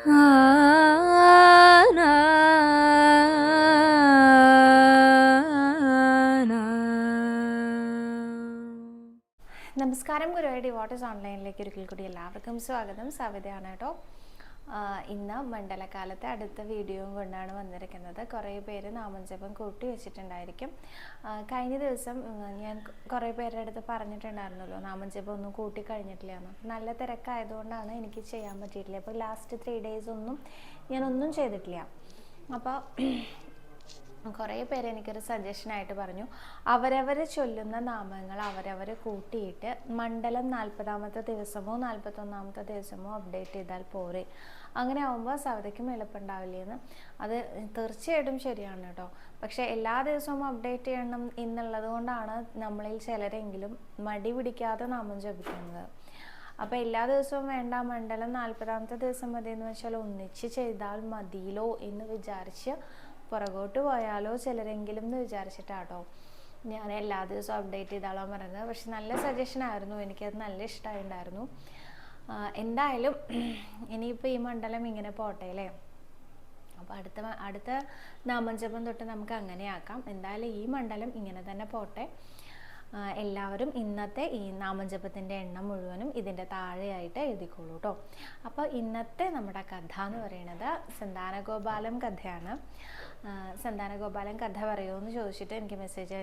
നമസ്കാരം ഗുരുവായൂർ ഡിവോട്ടസ് ഓൺലൈനിലേക്ക് ഒരിക്കൽ കൂടി എല്ലാവർക്കും സ്വാഗതം. സവിതയാണ് കേട്ടോ. ഇന്ന് മണ്ഡലകാലത്തെ അടുത്ത വീഡിയോയും കൊണ്ടാണ് വന്നിരിക്കുന്നത്. കുറേ പേര് നാമജപം കൂട്ടി വെച്ചിട്ടുണ്ടായിരിക്കും. കഴിഞ്ഞ ദിവസം ഞാൻ കുറേ പേരുടെ അടുത്ത് പറഞ്ഞിട്ടുണ്ടായിരുന്നല്ലോ നാമജപം ഒന്നും കൂട്ടി കഴിഞ്ഞിട്ടില്ല എന്ന്. നല്ല തിരക്കായതുകൊണ്ടാണ് എനിക്ക് ചെയ്യാൻ പറ്റിയിട്ടില്ല. അപ്പോൾ ലാസ്റ്റ് ത്രീ ഡേയ്സ് ഒന്നും ഞാനൊന്നും ചെയ്തിട്ടില്ല. അപ്പോൾ കുറേ പേര് എനിക്കൊരു സജഷനായിട്ട് പറഞ്ഞു. അവരവർ ചൊല്ലുന്ന നാമങ്ങൾ അവരവർ കൂട്ടിയിട്ട് മണ്ഡലം നാൽപ്പതാമത്തെ ദിവസമോ നാൽപ്പത്തൊന്നാമത്തെ ദിവസമോ അപ്ഡേറ്റ് ചെയ്താൽ പോരെ. അങ്ങനെ ആകുമ്പോൾ സവതയ്ക്കും എളുപ്പമുണ്ടാവില്ലേന്ന്. അത് തീർച്ചയായിട്ടും ശരിയാണ് കേട്ടോ. പക്ഷേ എല്ലാ ദിവസവും അപ്ഡേറ്റ് ചെയ്യണം എന്നുള്ളത് കൊണ്ടാണ് നമ്മളിൽ ചിലരെങ്കിലും മടി പിടിക്കാതെ നാമം ജപിക്കുന്നത്. അപ്പം എല്ലാ ദിവസവും വേണ്ട മണ്ഡലം നാൽപ്പതാമത്തെ ദിവസം മതി എന്ന് വെച്ചാൽ ഒന്നിച്ച് ചെയ്താൽ മതിയല്ലോ എന്ന് വിചാരിച്ച് പുറകോട്ട് പോയാലോ ചിലരെങ്കിലും എന്ന് വിചാരിച്ചിട്ടാട്ടോ. ഞാൻ എല്ലാ ദിവസവും അപ്ഡേറ്റ് ചെയ്താളോ പറയുന്നത്. പക്ഷെ നല്ല സജഷൻ ആയിരുന്നു. എനിക്കത് നല്ല ഇഷ്ടമായിട്ടുണ്ടായിരുന്നു എന്തായാലും ഇനിയിപ്പോൾ ഈ മണ്ഡലം ഇങ്ങനെ പോട്ടെ അല്ലേ? അപ്പോൾ അടുത്ത അടുത്ത നാമജപം തൊട്ട് നമുക്ക് അങ്ങനെ ആക്കാം. എന്തായാലും ഈ മണ്ഡലം ഇങ്ങനെ തന്നെ പോട്ടെ. എല്ലാവരും ഇന്നത്തെ ഈ നാമജപത്തിന്റെ എണ്ണം മുഴുവനും ഇതിന്റെ താഴെയായിട്ട് എഴുതിക്കോളൂ കേട്ടോ അപ്പോൾ ഇന്നത്തെ നമ്മുടെ കഥ എന്ന് പറയുന്നത് സന്താനഗോപാലം കഥയാണ്. സന്താനഗോപാലം കഥ പറയുമോ എന്ന് ചോദിച്ചിട്ട് എനിക്ക് മെസ്സേജ്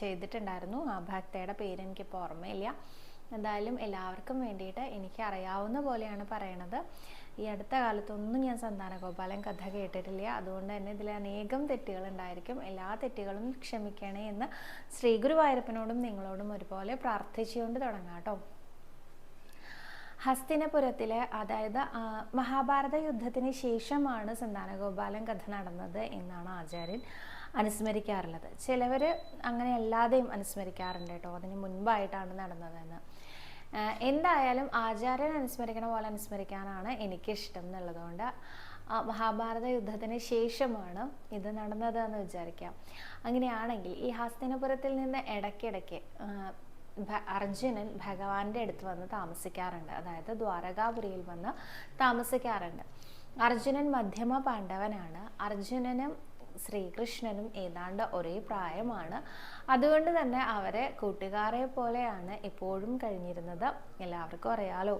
ചെയ്തിട്ടുണ്ടായിരുന്നു. ആ ഭക്തയുടെ പേര് എനിക്കിപ്പോൾ ഓർമ്മയില്ല. എന്തായാലും എല്ലാവർക്കും വേണ്ടിയിട്ട് എനിക്ക് അറിയാവുന്ന പോലെയാണ് പറയണത്. ഈ അടുത്ത കാലത്തൊന്നും ഞാൻ സന്താനഗോപാലൻ കഥ കേട്ടിട്ടില്ല. അതുകൊണ്ട് തന്നെ ഇതിൽ അനേകം തെറ്റുകൾ ഉണ്ടായിരിക്കും എല്ലാ തെറ്റുകളും ക്ഷമിക്കണേ എന്ന് ശ്രീ ഗുരുവായൂരപ്പനോടും നിങ്ങളോടും ഒരുപോലെ പ്രാർത്ഥിച്ചുകൊണ്ട് തുടങ്ങാം കേട്ടോ. ഹസ്തിനപുരത്തിലെ അതായത് മഹാഭാരത യുദ്ധത്തിന് ശേഷമാണ് സന്താനഗോപാലൻ കഥ നടന്നത് എന്നാണ് ആചാര്യൻ അനുസ്മരിക്കാറുള്ളത്. ചിലവർ അങ്ങനെ അല്ലാതെയും അനുസ്മരിക്കാറുണ്ട് കേട്ടോ. അതിന് മുൻപായിട്ടാണ് നടന്നതെന്ന്. എന്തായാലും ആചാര്യൻ അനുസ്മരിക്കണ പോലെ അനുസ്മരിക്കാനാണ് എനിക്കിഷ്ടം എന്നുള്ളതുകൊണ്ട് മഹാഭാരത യുദ്ധത്തിന് ശേഷമാണ് ഇത് നടന്നത് എന്ന് വിചാരിക്കാം. അങ്ങനെയാണെങ്കിൽ ഈ ഹസ്തിനപുരത്തിൽ നിന്ന് ഇടയ്ക്കിടയ്ക്ക് അർജുനൻ ഭഗവാന്റെ അടുത്ത് വന്ന് താമസിക്കാറുണ്ട്. അതായത് ദ്വാരകാപുരിയിൽ വന്ന് താമസിക്കാറുണ്ട്. അർജുനൻ മധ്യമ പാണ്ഡവനാണ്. അർജുനനും ശ്രീകൃഷ്ണനും ഏതാണ്ട് ഒരേ പ്രായമാണ്. അതുകൊണ്ട് തന്നെ അവരെ കൂട്ടുകാരെ പോലെയാണ് എപ്പോഴും കഴിഞ്ഞിരുന്നത്. എല്ലാവർക്കും അറിയാലോ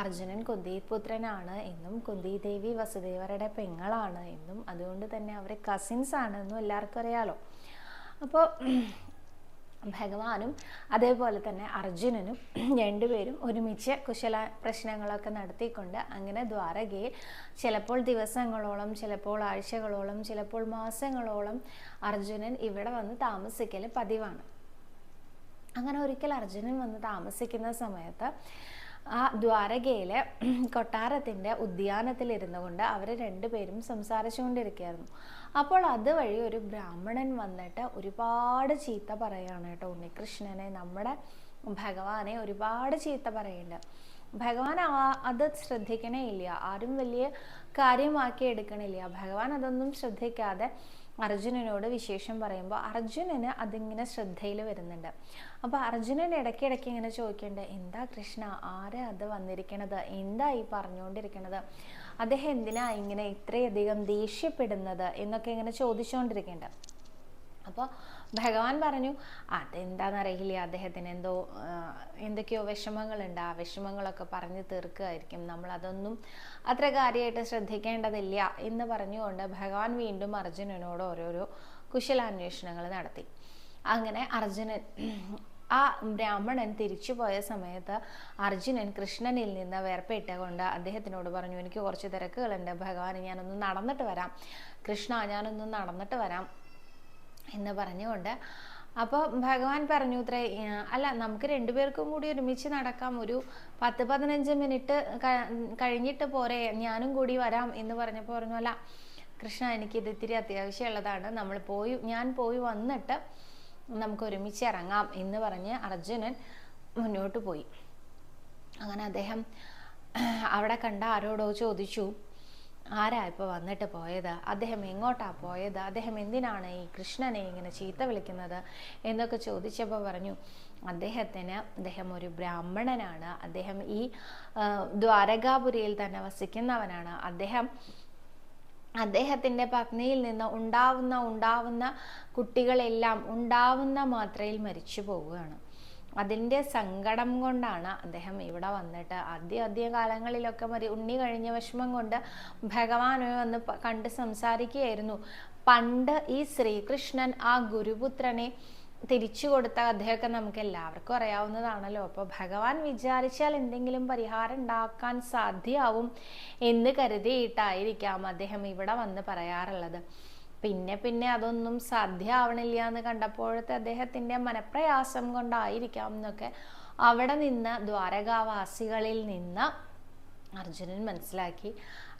അർജുനൻ കുന്തിപുത്രനാണ് എന്നും കുന്തിദേവി വസുദേവരുടെ പെങ്ങളാണ് എന്നും. അതുകൊണ്ട് തന്നെ അവർ കസിൻസ് ആണെന്നും എല്ലാവർക്കും അറിയാലോ. അപ്പോൾ ഭഗവാനും അതേപോലെ തന്നെ അർജുനനും രണ്ടുപേരും ഒരുമിച്ച് കുശല പ്രശ്നങ്ങളൊക്കെ നടത്തിക്കൊണ്ട് അങ്ങനെ ദ്വാരകയിൽ ചിലപ്പോൾ ദിവസങ്ങളോളം ചിലപ്പോൾ ആഴ്ചകളോളം ചിലപ്പോൾ മാസങ്ങളോളം അർജുനൻ ഇവിടെ വന്ന് താമസിക്കൽ പതിവാണ്. അങ്ങനെ ഒരിക്കൽ അർജുനൻ വന്ന് താമസിക്കുന്ന സമയത്ത് ആ ദ്വാരകയിലെ കൊട്ടാരത്തിന്റെ ഉദ്യാനത്തിൽ ഇരുന്നു കൊണ്ട് അവർ രണ്ടുപേരും സംസാരിച്ചുകൊണ്ടിരിക്കുകയായിരുന്നു. അപ്പോൾ അതുവഴി ഒരു ബ്രാഹ്മണൻ വന്നിട്ട് ഒരുപാട് ചീത്ത പറയാണ് കേട്ടോ ഉണ്ണികൃഷ്ണനെ. നമ്മുടെ ഭഗവാനെ ഒരുപാട് ചീത്ത പറയുന്നുണ്ട്. ഭഗവാൻ അത് ശ്രദ്ധിക്കണേ ഇല്ല. ആരും വലിയ കാര്യമാക്കി എടുക്കണില്ല. ഭഗവാൻ അതൊന്നും ശ്രദ്ധിക്കാതെ അർജുനനോട് വിശേഷം പറയുമ്പോൾ അർജുനന് അതിങ്ങനെ ശ്രദ്ധയിൽ വരുന്നുണ്ട്. അപ്പോൾ അർജുനൻ ഇടയ്ക്കിടയ്ക്ക് ഇങ്ങനെ ചോദിക്കേണ്ടത് എന്താ കൃഷ്ണ ആരാ അത് വന്നിരിക്കണത്? എന്താ ഈ പറഞ്ഞുകൊണ്ടിരിക്കണത് അദ്ദേഹം എന്തിനാ ഇങ്ങനെ ഇത്രയധികം ദേഷ്യപ്പെടുന്നത്? എന്നൊക്കെ ഇങ്ങനെ ചോദിച്ചുകൊണ്ടിരിക്കേണ്ടത് അപ്പോൾ ഭഗവാൻ പറഞ്ഞു അതെന്താണെന്നറിയില്ല അദ്ദേഹത്തിന് എന്തോ എന്തൊക്കെയോ വിഷമങ്ങളുണ്ട്. ആ വിഷമങ്ങളൊക്കെ പറഞ്ഞു തീർക്കുകയായിരിക്കും നമ്മൾ അതൊന്നും അത്ര കാര്യമായിട്ട് ശ്രദ്ധിക്കേണ്ടതില്ല. എന്ന് പറഞ്ഞുകൊണ്ട് ഭഗവാൻ വീണ്ടും അർജുനനോട് ഓരോരോ കുശലാന്വേഷണങ്ങൾ നടത്തി. അങ്ങനെ അർജുനൻ ആ ബ്രാഹ്മണൻ തിരിച്ചു പോയ സമയത്ത് അർജുനൻ കൃഷ്ണനിൽ നിന്ന് വേർപെട്ടുകൊണ്ട് അദ്ദേഹത്തിനോട് പറഞ്ഞു എനിക്ക് കുറച്ച് തിരക്കുകളുണ്ട്. ഭഗവാൻ ഞാനൊന്ന് നടന്നിട്ട് വരാം. കൃഷ്ണ ഞാനൊന്ന് നടന്നിട്ട് വരാം. എന്ന് പറഞ്ഞുകൊണ്ട്. അപ്പോൾ ഭഗവാൻ പറഞ്ഞു ഇത്ര അല്ല നമുക്ക് രണ്ടുപേർക്കും കൂടി ഒരുമിച്ച് നടക്കാം. ഒരു പത്ത് പതിനഞ്ച് മിനിറ്റ് കഴിഞ്ഞിട്ട് പോരെ ഞാനും കൂടി വരാം എന്ന് പറഞ്ഞപ്പോൾ പറഞ്ഞു അല്ല കൃഷ്ണ എനിക്കിത് ഇത്തിരി അത്യാവശ്യമുള്ളതാണ്. നമ്മൾ പോയി ഞാൻ പോയി വന്നിട്ട് നമുക്ക് ഒരുമിച്ച് ഇറങ്ങാം എന്ന് പറഞ്ഞ് അർജുനൻ മുന്നോട്ട് പോയി. അങ്ങനെ അദ്ദേഹം അവിടെ കണ്ട ആരോടോ ചോദിച്ചു ആരാ ഇപ്പോൾ വന്നിട്ട് പോയത്? അദ്ദേഹം എങ്ങോട്ടാ പോയത്? അദ്ദേഹം എന്തിനാണ് ഈ കൃഷ്ണനെ ഇങ്ങനെ ചീത്ത വിളിക്കുന്നത്? എന്നൊക്കെ ചോദിച്ചപ്പോൾ പറഞ്ഞു അദ്ദേഹത്തിന് അദ്ദേഹം ഒരു ബ്രാഹ്മണനാണ്. അദ്ദേഹം ഈ ദ്വാരകാപുരിയിൽ തന്നെ വസിക്കുന്നവനാണ്. അദ്ദേഹം അദ്ദേഹത്തിന്റെ പത്നിയിൽ നിന്ന് ഉണ്ടാവുന്ന ഉണ്ടാവുന്ന കുട്ടികളെല്ലാം ഉണ്ടാവുന്ന മാത്രയിൽ മരിച്ചു പോവുകയാണ്. അതിന്റെ സങ്കടം കൊണ്ടാണ് അദ്ദേഹം ഇവിടെ വന്നിട്ട് ആദ്യ ആദ്യ കാലങ്ങളിലൊക്കെ മരി ഉണ്ണി കഴിഞ്ഞ വിഷമം കൊണ്ട് ഭഗവാനെ വന്ന് കണ്ട് സംസാരിക്കുകയായിരുന്നു. പണ്ട് ഈ ശ്രീകൃഷ്ണൻ ആ ഗുരുപുത്രനെ തിരിച്ചു കൊടുത്ത കഥയൊക്കെ നമുക്ക് എല്ലാവർക്കും അറിയാവുന്നതാണല്ലോ. അപ്പോൾ ഭഗവാൻ വിചാരിച്ചാൽ എന്തെങ്കിലും പരിഹാരം ഉണ്ടാക്കാൻ സാധ്യമാവും എന്ന് കരുതിയിട്ടായിരിക്കാം അദ്ദേഹം ഇവിടെ വന്ന് പറയാറുള്ളത്. പിന്നെ പിന്നെ അതൊന്നും സാധ്യമാവണില്ല എന്ന് കണ്ടപ്പോഴത്തെ അദ്ദേഹത്തിന്റെ മനപ്രയാസം കൊണ്ടായിരിക്കാം എന്നൊക്കെ അവിടെ നിന്ന് ദ്വാരകാവാസികളിൽ നിന്ന് അർജുനൻ മനസ്സിലാക്കി.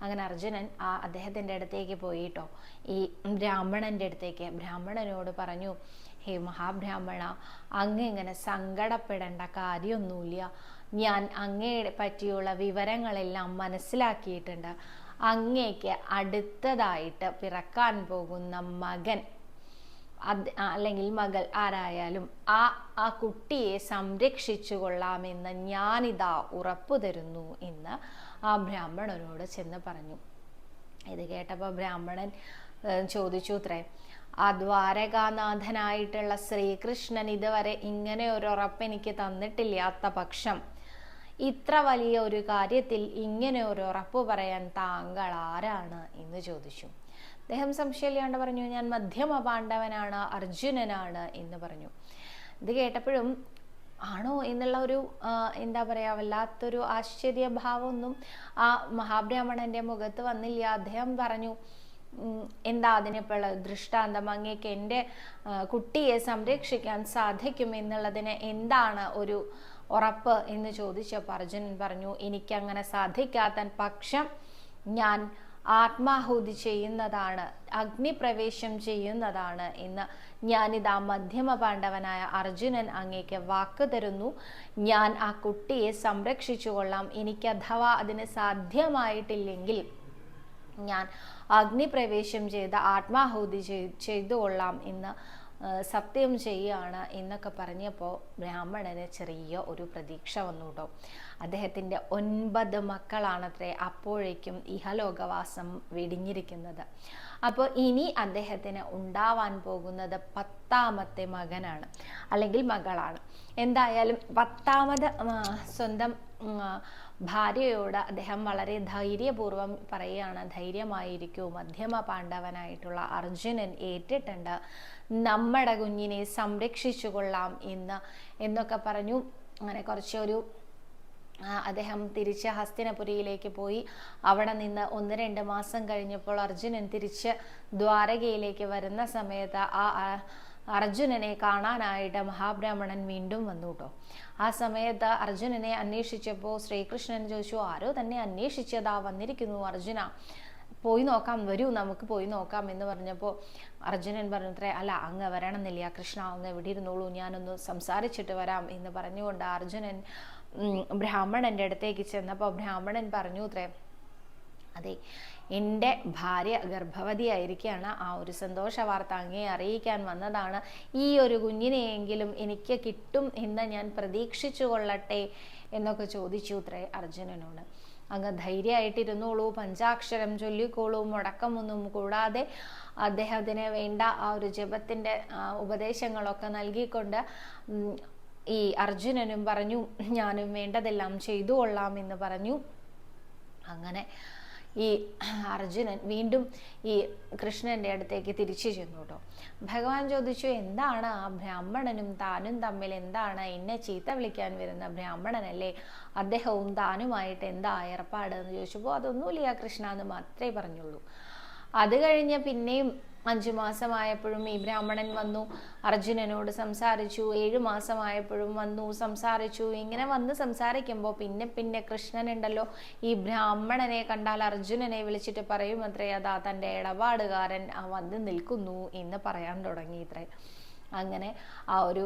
അങ്ങനെ അർജുനൻ ആ അദ്ദേഹത്തിന്റെ അടുത്തേക്ക് പോയിട്ടോ. ഈ ബ്രാഹ്മണന്റെ അടുത്തേക്ക് ബ്രാഹ്മണനോട് പറഞ്ഞു ഹേ മഹാബ്രാഹ്മണ അങ്ങ് ഇങ്ങനെ സങ്കടപ്പെടേണ്ട കാര്യമൊന്നുമില്ല. ഞാൻ അങ്ങയെ പറ്റിയുള്ള വിവരങ്ങളെല്ലാം മനസ്സിലാക്കിയിട്ടുണ്ട്. അങ്ങേക്ക് അടുത്തതായിട്ട് പിറക്കാൻ പോകുന്ന മകൻ. അത് അല്ലെങ്കിൽ മകൾ ആരായാലും ആ ആ കുട്ടിയെ സംരക്ഷിച്ചു കൊള്ളാമെന്ന് ഞാനിതാ ഉറപ്പു തരുന്നു എന്ന് ആ ബ്രാഹ്മണനോട് ചെന്ന് പറഞ്ഞു. ഇത് കേട്ടപ്പോൾ ബ്രാഹ്മണൻ ചോദിച്ചു അത്രേ ആ ദ്വാരകാനാഥനായിട്ടുള്ള ശ്രീകൃഷ്ണൻ ഇതുവരെ ഇങ്ങനെ ഒരു ഉറപ്പ് എനിക്ക് തന്നിട്ടില്ലാത്ത പക്ഷം ഇത്ര വലിയ ഒരു കാര്യത്തിൽ ഇങ്ങനെ ഒരു ഉറപ്പ് പറയാൻ താങ്കൾ ആരാണ് എന്ന് ചോദിച്ചു. അദ്ദേഹം സംശയമില്ലാണ്ട് പറഞ്ഞു ഞാൻ മധ്യമ പാണ്ഡവനാണ് അർജുനനാണ് എന്ന് പറഞ്ഞു. ഇത് കേട്ടപ്പോഴും ആണോ എന്നുള്ള ഒരു എന്താ പറയുക വല്ലാത്തൊരു ആശ്ചര്യഭാവമൊന്നും ആ മഹാബ്രാഹ്മണന്റെ മുഖത്ത് വന്നില്ല. അദ്ദേഹം പറഞ്ഞു എന്താ അതിനിപ്പോൾ ദൃഷ്ടാന്തം? അങ്ങേക്ക് എന്റെ കുട്ടിയെ സംരക്ഷിക്കാൻ സാധിക്കും എന്നുള്ളതിന് എന്താണ് ഒരു ഉറപ്പ് എന്ന് ചോദിച്ചപ്പോൾ അർജുനൻ പറഞ്ഞു എനിക്കങ്ങനെ സാധിക്കാത്ത പക്ഷം ഞാൻ ആത്മാഹുതി ചെയ്യുന്നതാണ് അഗ്നിപ്രവേശം ചെയ്യുന്നതാണ് എന്ന് ഞാനിതാ മധ്യമ പാണ്ഡവനായ അർജുനൻ അങ്ങേക്ക് വാക്ക് തരുന്നു. ഞാൻ ആ കുട്ടിയെ സംരക്ഷിച്ചു കൊള്ളാം. എനിക്ക് അഥവാ അതിന് സാധ്യമായിട്ടില്ലെങ്കിൽ ഞാൻ അഗ്നിപ്രവേശം ചെയ്ത് ആത്മാഹുതി ചെയ്തു കൊള്ളാം എന്ന് സത്യം ചെയ്യുകയാണ് എന്നൊക്കെ പറഞ്ഞപ്പോൾ ബ്രാഹ്മണന് ചെറിയ ഒരു പ്രതീക്ഷ വന്നു കേട്ടോ അദ്ദേഹത്തിന്റെ ഒൻപത് മക്കളാണത്രേ അപ്പോഴേക്കും ഇഹലോകവാസം വെടിഞ്ഞിരിക്കുന്നത്. അപ്പോൾ ഇനി അദ്ദേഹത്തിന് ഉണ്ടാവാൻ പോകുന്നത് പത്താമത്തെ മകനാണ് അല്ലെങ്കിൽ മകളാണ്. എന്തായാലും പത്താമത് സ്വന്തം ഭാര്യയോട് അദ്ദേഹം വളരെ ധൈര്യപൂർവം പറയുകയാണ് ധൈര്യമായിരിക്കൂ മധ്യമ പാണ്ഡവനായിട്ടുള്ള അർജുനൻ ഏറ്റിട്ടുണ്ട്. നമ്മുടെ കുഞ്ഞിനെ സംരക്ഷിച്ചു കൊള്ളാം എന്ന് എന്നൊക്കെ പറഞ്ഞു. അങ്ങനെ കുറച്ചൊരു അദ്ദേഹം തിരിച്ച് ഹസ്തിനപുരിയിലേക്ക് പോയി. അവിടെ നിന്ന് ഒന്ന് രണ്ട് മാസം കഴിഞ്ഞപ്പോൾ അർജുനൻ തിരിച്ച് ദ്വാരകയിലേക്ക് വരുന്ന സമയത്ത് ആ അർജുനനെ കാണാനായിട്ട് മഹാബ്രാഹ്മണൻ വീണ്ടും വന്നു കേട്ടോ ആ സമയത്ത് അർജുനനെ അന്വേഷിച്ചപ്പോൾ ശ്രീകൃഷ്ണൻ ചോദിച്ചു ആരോ തന്നെ അന്വേഷിച്ചതാ വന്നിരിക്കുന്നു അർജുന. പോയി നോക്കാം വരൂ നമുക്ക് പോയി നോക്കാം എന്ന് പറഞ്ഞപ്പോൾ അർജുനൻ പറഞ്ഞത്രേ അല്ല അങ്ങ് വരണമെന്നില്ല കൃഷ്ണ ഒന്ന് എവിടെ ഇരുന്നോളൂ ഞാനൊന്ന് സംസാരിച്ചിട്ട് വരാം എന്ന് പറഞ്ഞുകൊണ്ട് അർജുനൻ ബ്രാഹ്മണന്റെ അടുത്തേക്ക് ചെന്നപ്പോൾ ബ്രാഹ്മണൻ പറഞ്ഞു അത്രേ അതെ എന്റെ ഭാര്യ ഗർഭവതിയായിരിക്കുകയാണ്. ആ ഒരു സന്തോഷ വാർത്ത അങ്ങേ അറിയിക്കാൻ വന്നതാണ്. ഈ ഒരു കുഞ്ഞിനെയെങ്കിലും എനിക്ക് കിട്ടും എന്ന് ഞാൻ പ്രതീക്ഷിച്ചു കൊള്ളട്ടെ എന്നൊക്കെ ചോദിച്ചു ഇത്രേ അർജുനനോട്. അങ്ങ് ധൈര്യമായിട്ടിരുന്നോളൂ പഞ്ചാക്ഷരം ചൊല്ലിക്കോളൂ മുടക്കമൊന്നും കൂടാതെ അദ്ദേഹത്തിന് വേണ്ട ആ ഒരു ജപത്തിന്റെ ഉപദേശങ്ങളൊക്കെ നൽകിക്കൊണ്ട് ഈ അർജുനനും പറഞ്ഞു ഞാനും വേണ്ടതെല്ലാം ചെയ്തു കൊള്ളാം എന്ന് പറഞ്ഞു. അങ്ങനെ ഈ അർജുനൻ വീണ്ടും ഈ കൃഷ്ണന്റെ അടുത്തേക്ക് തിരിച്ചു ചെന്നു കേട്ടോ ഭഗവാൻ ചോദിച്ചു എന്താണ് ആ ബ്രാഹ്മണനും താനും തമ്മിൽ എന്താണ്? എന്നെ ചീത്ത വിളിക്കാൻ വരുന്ന ബ്രാഹ്മണനല്ലേ? അദ്ദേഹവും താനുമായിട്ട് എന്താ ഏർപ്പാട്? എന്ന് ചോദിച്ചപ്പോൾ അതൊന്നുമില്ല കൃഷ്ണ എന്ന് മാത്രമേ പറഞ്ഞുള്ളൂ. അത് കഴിഞ്ഞ് പിന്നെയും അഞ്ചു മാസമായപ്പോഴും ഈ ബ്രാഹ്മണൻ വന്നു അർജുനനോട് സംസാരിച്ചു ഏഴു മാസമായപ്പോഴും വന്നു സംസാരിച്ചു. ഇങ്ങനെ വന്ന് സംസാരിക്കുമ്പോൾ പിന്നെ പിന്നെ കൃഷ്ണനുണ്ടല്ലോ ഈ ബ്രാഹ്മണനെ കണ്ടാൽ അർജുനനെ വിളിച്ചിട്ട് പറയും അത്രേ അതാ തന്റെ ഇടപാടുകാരൻ വന്ന് നിൽക്കുന്നു എന്ന് പറയാൻ തുടങ്ങി ഇത്രേ. അങ്ങനെ ആ ഒരു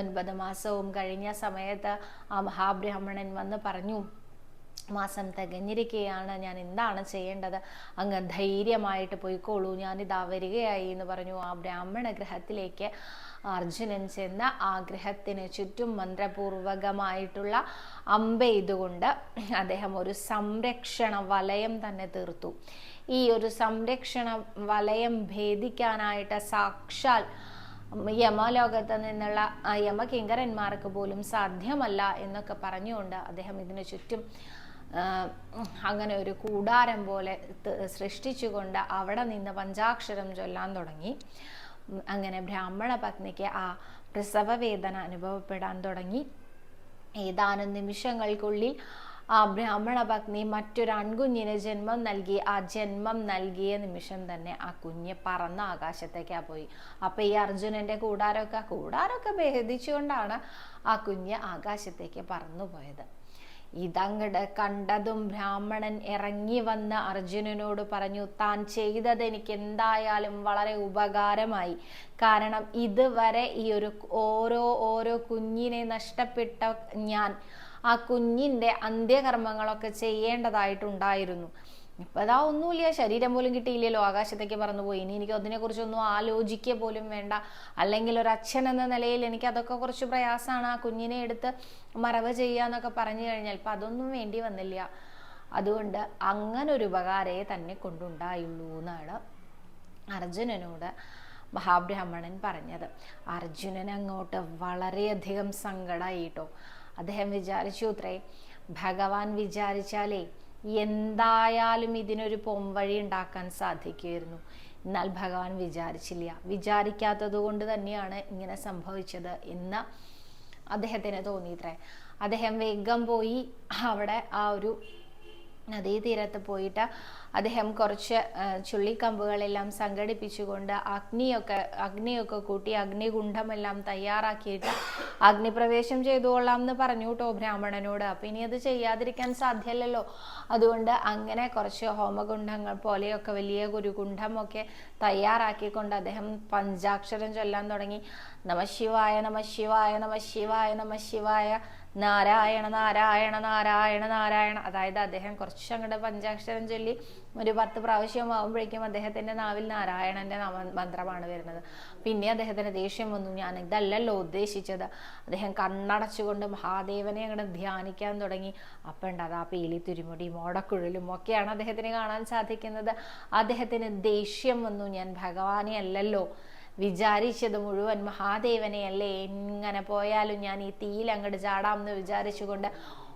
ഒൻപത് മാസവും കഴിഞ്ഞ സമയത്ത് ആ മഹാബ്രാഹ്മണൻ വന്ന് പറഞ്ഞു മാസം തികഞ്ഞിരിക്കുകയാണ്. ഞാൻ എന്താണ് ചെയ്യേണ്ടത്? അങ്ങ് ധൈര്യമായിട്ട് പോയിക്കോളൂ. ഞാനിതാ വരികയായി എന്ന് പറഞ്ഞു. ആ ബ്രാഹ്മണ ഗ്രഹത്തിലേക്ക് അർജുനൻ ചെന്ന് ആ ഗ്രഹത്തിന് ചുറ്റും മന്ത്രപൂർവകമായിട്ടുള്ള അമ്പെയ്തുകൊണ്ട് അദ്ദേഹം ഒരു സംരക്ഷണ വലയം തന്നെ തീർത്തു. ഈ ഒരു സംരക്ഷണ വലയം ഭേദിക്കാനായിട്ട് സാക്ഷാൽ യമലോകത്ത് നിന്നുള്ള യമകിങ്കരന്മാർക്ക് പോലും സാധ്യമല്ല എന്നൊക്കെ പറഞ്ഞുകൊണ്ട് അദ്ദേഹം ഇതിനു ചുറ്റും അങ്ങനെ ഒരു കൂടാരം പോലെ സൃഷ്ടിച്ചുകൊണ്ട് അവിടെ നിന്ന് പഞ്ചാക്ഷരം ചൊല്ലാൻ തുടങ്ങി. അങ്ങനെ ബ്രാഹ്മണ പത്നിക്ക് ആ പ്രസവ വേദന അനുഭവപ്പെടാൻ തുടങ്ങി. ഏതാനും നിമിഷങ്ങൾക്കുള്ളിൽ ആ ബ്രാഹ്മണ പത്നി മറ്റൊരു അൺകുഞ്ഞിന് ജന്മം നൽകി. ആ ജന്മം നൽകിയ നിമിഷം തന്നെ ആ കുഞ്ഞ് പറന്ന ആകാശത്തേക്കാ പോയി. അപ്പൊ ഈ അർജുനന്റെ കൂടാരമൊക്കെ കൂടാരമൊക്കെ ഭേദിച്ചുകൊണ്ടാണ് ആ കുഞ്ഞ് ആകാശത്തേക്ക് പറന്നു പോയത് ഇതങ്ങട് കണ്ടതും ബ്രാഹ്മണൻ ഇറങ്ങി വന്ന് അർജുനനോട് പറഞ്ഞു താൻ ചെയ്തത് എനിക്ക് എന്തായാലും വളരെ ഉപകാരമായി. കാരണം ഇതുവരെ ഈ ഒരു ഓരോ ഓരോ കുഞ്ഞിനെ നഷ്ടപ്പെട്ട ഞാൻ ആ കുഞ്ഞിന്റെ അന്ത്യകർമ്മങ്ങളൊക്കെ ചെയ്യേണ്ടതായിട്ടുണ്ടായിരുന്നു. ഇപ്പൊ അതാ ഒന്നുമില്ല. ശരീരം പോലും കിട്ടിയില്ലല്ലോ. ആകാശത്തേക്ക് പറന്നുപോയി. ഇനി എനിക്ക് അതിനെക്കുറിച്ചൊന്നും ആലോചിക്കുക പോലും വേണ്ട. അല്ലെങ്കിൽ ഒരു അച്ഛൻ എന്ന നിലയിൽ എനിക്ക് അതൊക്കെ കുറച്ച് പ്രയാസമാണ്. ആ കുഞ്ഞിനെ എടുത്ത് മറവ് ചെയ്യുക എന്നൊക്കെ പറഞ്ഞു കഴിഞ്ഞാൽ ഇപ്പം അതൊന്നും വേണ്ടി വന്നില്ല. അതുകൊണ്ട് അങ്ങനെ ഒരു ഉപകാരേ തന്നെ കൊണ്ടുണ്ടായുള്ളൂ എന്നാണ് അർജുനനോട് മഹാബ്രാഹ്മണൻ പറഞ്ഞത്. അർജുനൻ അങ്ങോട്ട് വളരെയധികം സങ്കടമായിട്ടോ അദ്ദേഹം വിചാരിച്ചു അത്രേ ഭഗവാൻ വിചാരിച്ചാലേ എന്തായാലും ഇതിനൊരു പൊംവഴി ഉണ്ടാക്കാൻ സാധിക്കുമായിരുന്നു. എന്നാൽ ഭഗവാൻ വിചാരിച്ചില്ല. വിചാരിക്കാത്തത് കൊണ്ട് തന്നെയാണ് ഇങ്ങനെ സംഭവിച്ചത് എന്ന് അദ്ദേഹത്തിന് തോന്നിയിത്രേ. അദ്ദേഹം വേഗം പോയി അവിടെ ആ ഒരു നദീ തീരത്ത് പോയിട്ട് അദ്ദേഹം കുറച്ച് ചുള്ളിക്കമ്പുകളെല്ലാം സംഘടിപ്പിച്ചുകൊണ്ട് അഗ്നിയൊക്കെ അഗ്നിയൊക്കെ കൂട്ടി അഗ്നികുണ്ഠമെല്ലാം തയ്യാറാക്കിയിട്ട് അഗ്നിപ്രവേശം ചെയ്തുകൊള്ളാം എന്ന് പറഞ്ഞു കേട്ടോ ബ്രാഹ്മണനോട്. അപ്പം ഇനി അത് ചെയ്യാതിരിക്കാൻ സാധ്യമല്ലല്ലോ അതുകൊണ്ട് അങ്ങനെ കുറച്ച് ഹോമകുണ്ഠങ്ങൾ പോലെയൊക്കെ വലിയ ഗുരുകുണ്ഠമൊക്കെ തയ്യാറാക്കിക്കൊണ്ട് അദ്ദേഹം പഞ്ചാക്ഷരം ചൊല്ലാൻ തുടങ്ങി. നമശിവായ നമശിവായ നമ ശിവായ നാരായണ നാരായണ നാരായണ നാരായണ. അതായത് അദ്ദേഹം കുറച്ച് അങ്ങോട്ട് പഞ്ചാക്ഷരം ചൊല്ലി ഒരു പത്ത് പ്രാവശ്യം ആകുമ്പോഴേക്കും അദ്ദേഹത്തിന്റെ നാവിൽ നാരായണന്റെ നാമ മന്ത്രമാണ് വരുന്നത്. പിന്നെ അദ്ദേഹത്തിന് ദേഷ്യം വന്നു. ഞാൻ ഇതല്ലല്ലോ ഉദ്ദേശിച്ചത്. അദ്ദേഹം കണ്ണടച്ചുകൊണ്ട് മഹാദേവനെ അങ്ങോട്ട് ധ്യാനിക്കാൻ തുടങ്ങി. അപ്പൊ ഉണ്ട് ആ പേലി തുരുമുടി മോടക്കുഴലും ഒക്കെയാണ് അദ്ദേഹത്തിന് കാണാൻ സാധിക്കുന്നത്. അദ്ദേഹത്തിന് ദേഷ്യം വന്നു. ഞാൻ ഭഗവാനെ അല്ലല്ലോ വിചാരിച്ചത് മുഴുവൻ മഹാദേവനെ അല്ലേ എങ്ങനെ പോയാലും ഞാൻ ഈ തീയിൽ അങ്ങോട്ട് ചാടാം എന്ന് വിചാരിച്ചുകൊണ്ട്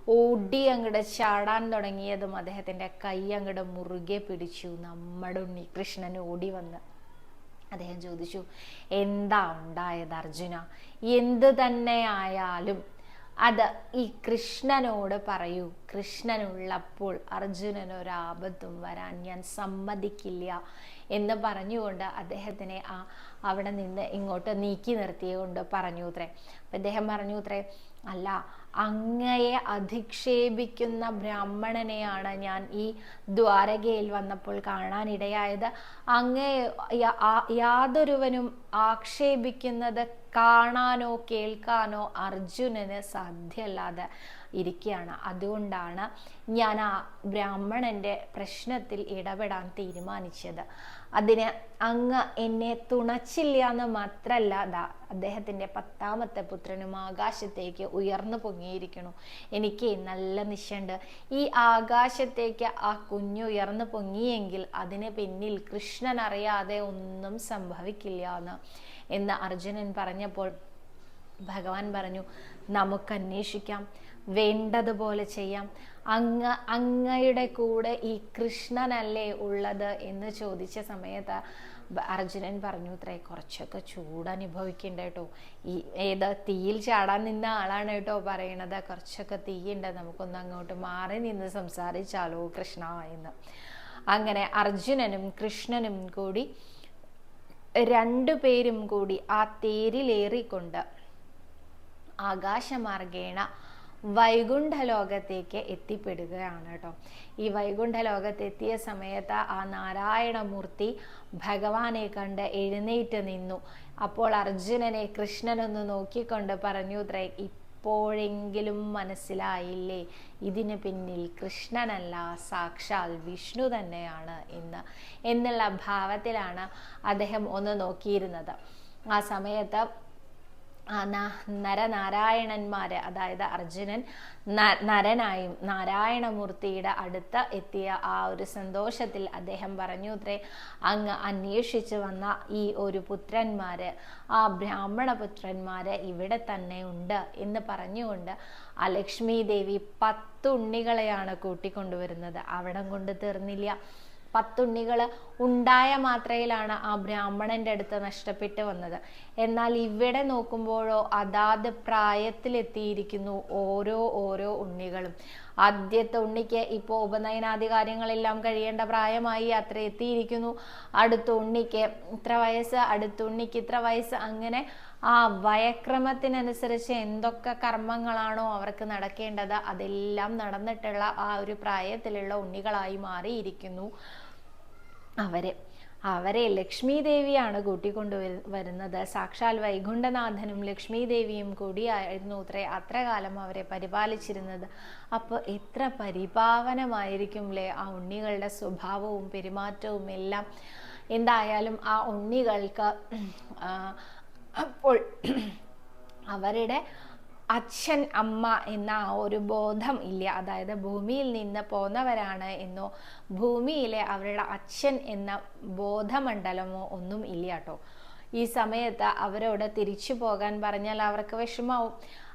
ഓടി അങ്ങോട്ട് ചാടാൻ തുടങ്ങിയതും അദ്ദേഹത്തിന്റെ കൈ അങ്ങോട്ട് മുറുകെ പിടിച്ചു. നമ്മുടെ ഉണ്ണികൃഷ്ണൻ ഓടി വന്ന് അദ്ദേഹം ചോദിച്ചു എന്താ ഉണ്ടായത് അർജുന? എന്ത് തന്നെ ആയാലും അത് ഈ കൃഷ്ണനോട് പറയൂ. കൃഷ്ണനുള്ളപ്പോൾ അർജുനനൊരാപത്തും വരാൻ ഞാൻ സമ്മതിക്കില്ല എന്ന് പറഞ്ഞുകൊണ്ട് അദ്ദേഹത്തിനെ ആ അവിടെ നിന്ന് ഇങ്ങോട്ട് നീക്കി നിർത്തിയുകൊണ്ട് പറഞ്ഞു അത്രേ അപ്പം അദ്ദേഹം പറഞ്ഞു അത്രേ അല്ല അങ്ങയെ അധിക്ഷേപിക്കുന്ന ബ്രാഹ്മണനെയാണ് ഞാൻ ഈ ദ്വാരകയിൽ വന്നപ്പോൾ കാണാനിടയായത്. അങ്ങയെ യാതൊരുവനും ആക്ഷേപിക്കുന്നത് കാണാനോ കേൾക്കാനോ അർജുനന് സാധ്യമല്ലാതെ ഇരിക്കുകയാണ്. അതുകൊണ്ടാണ് ഞാൻ ആ ബ്രാഹ്മണന്റെ പ്രശ്നത്തിൽ ഇടപെടാൻ തീരുമാനിച്ചത്. അതിന് അങ്ങ് എന്നെ തുണച്ചില്ല എന്ന് മാത്രല്ല ദാ അദ്ദേഹത്തിന്റെ പത്താമത്തെ പുത്രനും ആകാശത്തേക്ക് ഉയർന്നു പൊങ്ങിയിരിക്കണു എനിക്ക് നല്ല നിശയുണ്ട്. ഈ ആകാശത്തേക്ക് ആ കുഞ്ഞു ഉയർന്നു പൊങ്ങിയെങ്കിൽ അതിന് പിന്നിൽ കൃഷ്ണൻ അറിയാതെ ഒന്നും സംഭവിക്കില്ല എന്ന്. എന്ന് അർജുനൻ പറഞ്ഞപ്പോൾ ഭഗവാൻ പറഞ്ഞു നമുക്ക് അന്വേഷിക്കാം. വേണ്ടതുപോലെ ചെയ്യാം. അങ്ങ അങ്ങയുടെ കൂടെ ഈ കൃഷ്ണനല്ലേ ഉള്ളത് എന്ന് ചോദിച്ച സമയത്ത് അർജുനൻ പറഞ്ഞു ഇത്രേ കുറച്ചൊക്കെ ചൂട് അനുഭവിക്കണ്ട കേട്ടോ. ഈ ഏത് തീയിൽ ചാടാൻ നിന്ന ആളാണ് കേട്ടോ പറയണത്. കുറച്ചൊക്കെ തീയുണ്ട്. നമുക്കൊന്ന് അങ്ങോട്ട് മാറി നിന്ന് സംസാരിച്ചാലോ കൃഷ്ണ എന്ന്. അങ്ങനെ അർജുനനും കൃഷ്ണനും കൂടി രണ്ടു പേരും കൂടി ആ തേരിലേറിക്കൊണ്ട് ആകാശമാർഗേണ വൈകുണ്ഠ ലോകത്തേക്ക് എത്തിപ്പെടുകയാണ് കേട്ടോ. ഈ വൈകുണ്ഠ ലോകത്തെത്തിയ സമയത്ത് ആ നാരായണമൂർത്തി ഭഗവാനെ കണ്ട് എഴുന്നേറ്റ് നിന്നു. അപ്പോൾ അർജുനനെ കൃഷ്ണനൊന്ന് നോക്കിക്കൊണ്ട് പറഞ്ഞു ഇപ്പോഴെങ്കിലും മനസ്സിലായില്ലേ? ഇതിന് പിന്നിൽ കൃഷ്ണനല്ല സാക്ഷാൽ വിഷ്ണു തന്നെയാണ് എന്ന് എന്നുള്ള ഭാവത്തിലാണ് അദ്ദേഹം ഒന്ന് നോക്കിയിരുന്നത്. ആ സമയത്ത് നരനാരായണന്മാര് അതായത് അർജുനൻ നരനായും നാരായണമൂർത്തിയുടെ അടുത്ത് എത്തിയ ആ ഒരു സന്തോഷത്തിൽ അദ്ദേഹം പറഞ്ഞു അത്രേ അങ്ങ് അന്വേഷിച്ചു വന്ന ഈ ഒരു പുത്രന്മാര് ആ ബ്രാഹ്മണ പുത്രന്മാര് ഇവിടെ തന്നെ ഉണ്ട് എന്ന് പറഞ്ഞുകൊണ്ട് ആ ലക്ഷ്മി ദേവി പത്തുണ്ണികളെയാണ് കൂട്ടിക്കൊണ്ടുവരുന്നത്. അവിടം കൊണ്ട് തീർന്നില്ല. പത്തുണ്ണികൾ ഉണ്ടായ മാത്രയിലാണ് ആ ബ്രാഹ്മണന്റെ അടുത്ത് നഷ്ടപ്പെട്ട് വന്നത്. എന്നാൽ ഇവിടെ നോക്കുമ്പോഴോ അതാത് പ്രായത്തിലെത്തിയിരിക്കുന്നു ഓരോ ഓരോ ഉണ്ണികളും. ആദ്യത്തെ ഉണ്ണിക്ക് ഇപ്പോൾ ഉപനയനാധികാരങ്ങളെല്ലാം കഴിയേണ്ട പ്രായമായി അത്ര എത്തിയിരിക്കുന്നു. അടുത്ത ഉണ്ണിക്ക് ഇത്ര വയസ്സ് അടുത്ത ഉണ്ണിക്ക് ഇത്ര വയസ്സ് അങ്ങനെ ആ വയക്രമത്തിനനുസരിച്ച് എന്തൊക്കെ കർമ്മങ്ങളാണോ അവർക്ക് നടക്കേണ്ടത് അതെല്ലാം നടന്നിട്ടുള്ള ആ ഒരു പ്രായത്തിലുള്ള ഉണ്ണികളായി മാറിയിരിക്കുന്നു. അവരെ. അവരെ ലക്ഷ്മി ദേവിയാണ് കൂട്ടിക്കൊണ്ടു വരുന്നത് സാക്ഷാൽ വൈകുണ്ഠനാഥനും ലക്ഷ്മി ദേവിയും കൂടിയായിരുന്നു അത്ര അത്ര കാലം അവരെ പരിപാലിച്ചിരുന്നത്. അപ്പോൾ എത്ര പരിപാവനമായിരിക്കുംലേ ആ ഉണ്ണികളുടെ സ്വഭാവവും പെരുമാറ്റവും എല്ലാം. എന്തായാലും ആ ഉണ്ണികൾക്ക് അപ്പോൾ അവരുടെ അച്ഛൻ അമ്മ എന്ന ആ ഒരു ബോധം ഇല്ല. അതായത് ഭൂമിയിൽ നിന്ന് പോന്നവരാണ് എന്നോ ഭൂമിയിലെ അവരുടെ അച്ഛൻ എന്ന ബോധമണ്ഡലമോ ഒന്നും ഇല്ല കേട്ടോ. ഈ സമയത്ത് അവരോട് തിരിച്ചു പോകാൻ പറഞ്ഞാൽ അവർക്ക് വിഷമാവും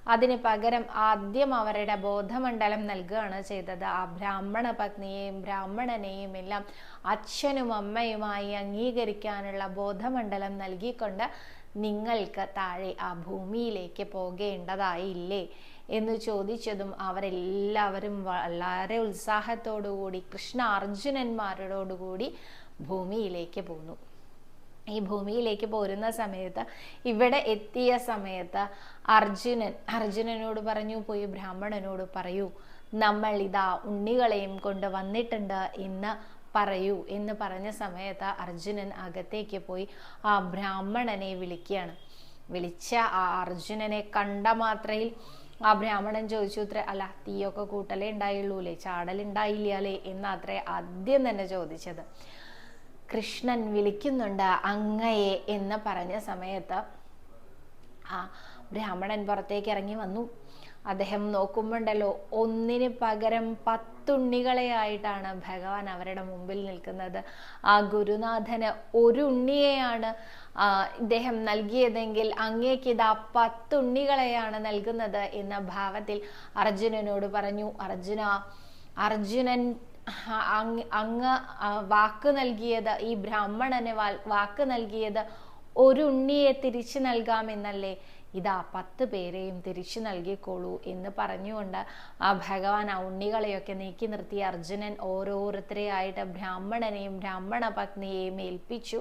അതിന് പകരം ആദ്യം അവരുടെ ബോധമണ്ഡലം നൽകുകയാണ് ചെയ്തത്. ആ ബ്രാഹ്മണ പത്നിയെയും ബ്രാഹ്മണനെയും എല്ലാം അച്ഛനും അമ്മയുമായി അംഗീകരിക്കാനുള്ള ബോധമണ്ഡലം നൽകിക്കൊണ്ട് നിങ്ങൾക്ക് താഴെ ആ ഭൂമിയിലേക്ക് പോകേണ്ടതായില്ലേ എന്ന് ചോദിച്ചതും അവരെല്ലാവരും വളരെ ഉത്സാഹത്തോടുകൂടി കൃഷ്ണ അർജുനന്മാരോടുകൂടി ഭൂമിയിലേക്ക് പോന്നു. ഈ ഭൂമിയിലേക്ക് പോരുന്ന സമയത്ത് ഇവിടെ എത്തിയ സമയത്ത് അർജുനൻ അർജുനനോട് പറഞ്ഞു പോയി ബ്രാഹ്മണനോട് പറയൂ. നമ്മൾ ഇതാ ഉണ്ണികളെയും കൊണ്ട് വന്നിട്ടുണ്ട്. എന്ന് പറയൂ എന്ന് പറഞ്ഞ സമയത്ത് അർജുനൻ അകത്തേക്ക് പോയി ആ ബ്രാഹ്മണനെ വിളിക്കുകയാണ്. വിളിച്ച ആ അർജുനനെ കണ്ട മാത്രയിൽ ആ ബ്രാഹ്മണൻ ചോദിച്ചു ഇത്ര അല്ല തീയൊക്കെ കൂട്ടലേ ഉണ്ടായുള്ളൂലേ ചാടലുണ്ടായില്ലേ എന്നാത്രേ ആദ്യം തന്നെ ചോദിച്ചത്. കൃഷ്ണൻ വിളിക്കുന്നുണ്ട് അങ്ങയെ എന്ന് പറഞ്ഞ സമയത്ത് ആ ബ്രാഹ്മണൻ പുറത്തേക്ക് ഇറങ്ങി വന്നു. അദ്ദേഹം നോക്കുമ്പോണ്ടല്ലോ ഒന്നിന് പകരം പത്തുണ്ണികളെ ആയിട്ടാണ് ഭഗവാൻ അവരുടെ മുമ്പിൽ നിൽക്കുന്നത്. ആ ഗുരുനാഥന് ഒരു ഉണ്ണിയെയാണ് ഇദ്ദേഹം നൽകിയതെങ്കിൽ അങ്ങേക്ക് ഇതാ പത്തുണ്ണികളെയാണ് നൽകുന്നത് എന്ന ഭാവത്തിൽ അർജുനനോട് പറഞ്ഞു അർജുന അർജുനൻ അങ്ങ് വാക്ക് നൽകിയത് ഈ ബ്രാഹ്മണന് വാക്ക് നൽകിയത് ഒരു ഉണ്ണിയെ തിരിച്ചു നൽകാമെന്നല്ലേ? ഇതാ പത്ത് പേരെയും തിരിച്ചു നൽകിക്കോളൂ എന്ന് പറഞ്ഞുകൊണ്ട് ആ ഭഗവാൻ ആ ഉണ്ണികളെയൊക്കെ നീക്കി നിർത്തി അർജുനൻ ഓരോരുത്തരെയായിട്ട് ബ്രാഹ്മണനെയും ബ്രാഹ്മണ പത്നിയെയും ഏൽപ്പിച്ചു.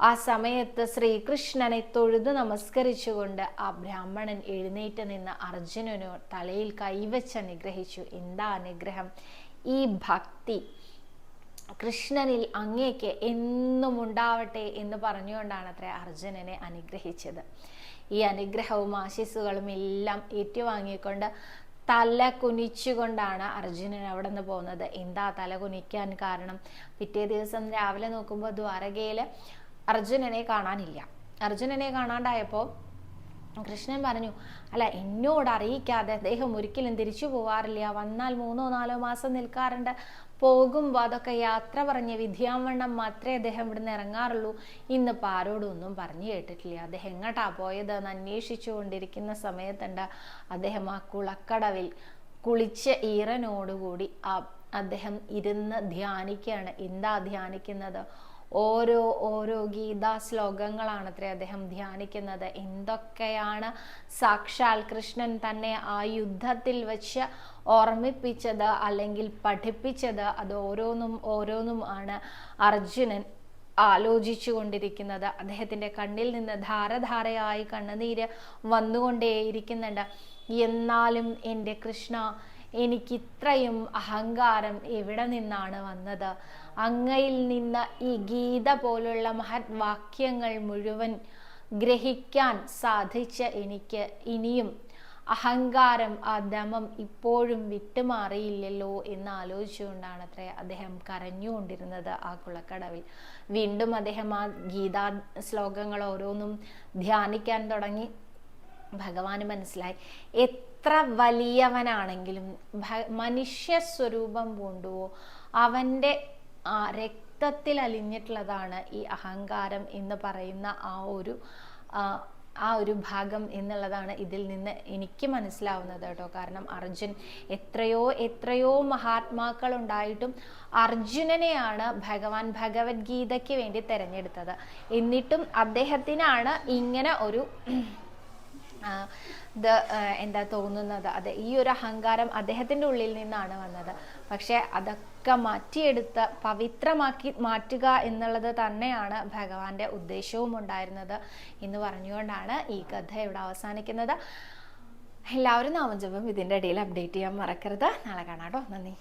ആ സമയത്ത് ശ്രീകൃഷ്ണനെ തൊഴുത് നമസ്കരിച്ചുകൊണ്ട് ആ ബ്രാഹ്മണൻ എഴുന്നേറ്റ് നിന്ന് അർജുനനു തലയിൽ കൈവച്ച് അനുഗ്രഹിച്ചു. എന്താ അനുഗ്രഹം? ഈ ഭക്തി. കൃഷ്ണനിൽ അങ്ങേക്ക് എന്നും ഉണ്ടാവട്ടെ എന്ന് പറഞ്ഞുകൊണ്ടാണ് അത്ര അർജുനനെ അനുഗ്രഹിച്ചത്. ഈ അനുഗ്രഹവും ആശീസുകളും എല്ലാം ഏറ്റുവാങ്ങിക്കൊണ്ട് തല കുനിച്ചുകൊണ്ടാണ് അർജുനൻ അവിടെ നിന്ന് പോകുന്നത്. എന്താ തല കുനിക്കാൻ കാരണം? പിറ്റേ ദിവസം രാവിലെ നോക്കുമ്പോൾ ദ്വാരകയിൽ അർജുനനെ കാണാനില്ല. അർജുനനെ കാണാണ്ടായപ്പോൾ കൃഷ്ണൻ പറഞ്ഞു അല്ല എന്നോട് അറിയിക്കാതെ അദ്ദേഹം ഒരിക്കലും തിരിച്ചു പോവാറില്ല. വന്നാൽ മൂന്നോ നാലോ മാസം നിൽക്കാറുണ്ട്. പോകുമ്പോൾ അതൊക്കെ യാത്ര പറഞ്ഞ വിധിയാവണ്ണം മാത്രമേ അദ്ദേഹം ഇവിടുന്ന് ഇറങ്ങാറുള്ളൂ ഇന്നിപ്പോൾ ഒന്നും പറഞ്ഞു കേട്ടിട്ടില്ല. അദ്ദേഹം എങ്ങോട്ടാ പോയത് എന്ന് അന്വേഷിച്ചു കൊണ്ടിരിക്കുന്ന സമയത്തുണ്ട് അദ്ദേഹം ആ കുളക്കടവിൽ കുളിച്ച ഈറനോടുകൂടി ആ അദ്ദേഹം ഇരുന്ന് ധ്യാനിക്കുകയാണ്. എന്താ ധ്യാനിക്കുന്നത്? ഓരോ ഓരോ ഗീതാ ശ്ലോകങ്ങളാണത്രേ അദ്ദേഹം ധ്യാനിക്കുന്നത്. എന്തൊക്കെയാണ്? സാക്ഷാൽ കൃഷ്ണൻ തന്നെ ആ യുദ്ധത്തിൽ വെച്ച് ഓർമ്മിപ്പിച്ചത് അല്ലെങ്കിൽ പഠിപ്പിച്ചത് അത് ഓരോന്നും ഓരോന്നും ആണ് അർജുനൻ ആലോചിച്ചു കൊണ്ടിരിക്കുന്നത് അദ്ദേഹത്തിന്റെ കണ്ണിൽ നിന്ന് ധാരധാരയായി കണ്ണുനീര് വന്നുകൊണ്ടേയിരിക്കുന്നുണ്ട്. എന്നാലും എന്റെ കൃഷ്ണ എനിക്കിത്രയും അഹങ്കാരം എവിടെ നിന്നാണ് വന്നത്? അങ്ങയിൽ നിന്ന് ഈ ഗീത പോലുള്ള മഹത് വാക്യങ്ങൾ മുഴുവൻ ഗ്രഹിക്കാൻ സാധിച്ച എനിക്ക് ഇനിയും അഹങ്കാരം ആ ദമം ഇപ്പോഴും വിട്ടുമാറിയില്ലല്ലോ എന്ന് ആലോചിച്ചുകൊണ്ടാണ് അത്രേ അദ്ദേഹം കരഞ്ഞുകൊണ്ടിരുന്നത് ആ കുളക്കടവിൽ. വീണ്ടും അദ്ദേഹം ആ ഗീതാ ശ്ലോകങ്ങൾ ഓരോന്നും ധ്യാനിക്കാൻ തുടങ്ങി. ഭഗവാന് മനസ്സിലായി. എത്ര വലിയവനാണെങ്കിലും മനുഷ്യ സ്വരൂപം പൂണ്ടുവോ അവന്റെ രക്തത്തിൽ അലിഞ്ഞിട്ടുള്ളതാണ് ഈ അഹങ്കാരം എന്ന് പറയുന്ന ആ ഒരു ആ, ഒരു ഭാഗം എന്നുള്ളതാണ് ഇതിൽ നിന്ന് എനിക്ക് മനസ്സിലാവുന്നത് കേട്ടോ. കാരണം അർജുൻ എത്രയോ എത്രയോ മഹാത്മാക്കൾ ഉണ്ടായിട്ടും അർജുനനെയാണ് ഭഗവാൻ ഭഗവത്ഗീതയ്ക്ക് വേണ്ടി തിരഞ്ഞെടുത്തത്. എന്നിട്ടും അദ്ദേഹത്തിനാണ് ഇങ്ങനെ ഒരു ഇത് എന്താ തോന്നുന്നത്? അത് ഈ ഒരു അഹങ്കാരം അദ്ദേഹത്തിന്റെ ഉള്ളിൽ നിന്നാണ് വന്നത്. പക്ഷേ അതൊക്കെ മാറ്റിയെടുത്ത് പവിത്രമാക്കി മാറ്റുക എന്നുള്ളത് തന്നെയാണ് ഭഗവാന്റെ ഉദ്ദേശവും ഉണ്ടായിരുന്നത് എന്ന് പറഞ്ഞുകൊണ്ടാണ് ഈ കഥ ഇവിടെ അവസാനിക്കുന്നത്. എല്ലാവരും നാമജപം ഇതിന്റെ ഇടയിൽ അപ്ഡേറ്റ് ചെയ്യാൻ മറക്കരുത്. നാളെ കാണാം കേട്ടോ നന്ദി.